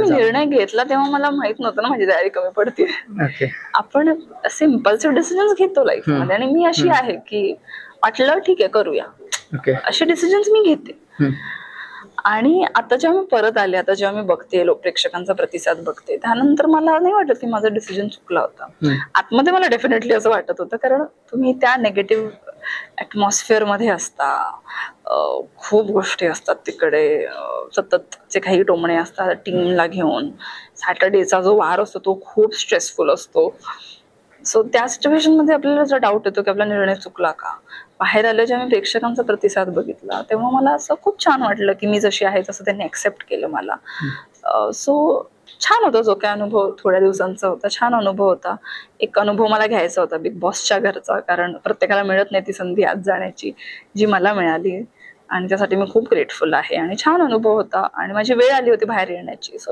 मी? निर्णय घेतला तेव्हा मला माहीत नव्हतं ना माझी तयारी कमी पडते आपण असे इम्पल्सिव्ह डिसिजन्स घेतो लाईफमध्ये आणि मी अशी आहे की वाटलं ठीक आहे करूया. असे डिसिजन्स मी घेते. आणि आता जेव्हा मी परत आले आता जेव्हा मी बघते लोक प्रेक्षकांचा प्रतिसाद बघते त्यानंतर मला नाही वाटत की माझा डिसिजन चुकला होता. आतमध्ये मला डेफिनेटली असं वाटत होतं कारण तुम्ही त्या नेगेटिव्ह ऍटमॉस्फिअरमध्ये असता. खूप गोष्टी असतात तिकडे. अं, सततचे काही टोमणे असतात टीमला घेऊन. सॅटर्डेचा जो वार असतो तो खूप स्ट्रेसफुल असतो. सो त्या सिच्युएशनमध्ये आपल्याला जर डाऊट येतो की आपला निर्णय चुकला का? बाहेर आलं जेव्हा मी प्रेक्षकांचा प्रतिसाद बघितला तेव्हा मला असं खूप छान वाटलं की मी जशी आहे तसं त्यांनी ऍक्सेप्ट केलं मला. सो छान होता जो काय अनुभव थोड्या दिवसांचा होता. छान अनुभव होता. एक अनुभव मला घ्यायचा होता बिग बॉसच्या घरचा कारण प्रत्येकाला मिळत नाही ती संधी आज जाण्याची जी मला मिळाली. आणि त्यासाठी मी खूप ग्रेटफुल आहे. आणि छान अनुभव होता. आणि माझी वेळ आली होती बाहेर येण्याची. सो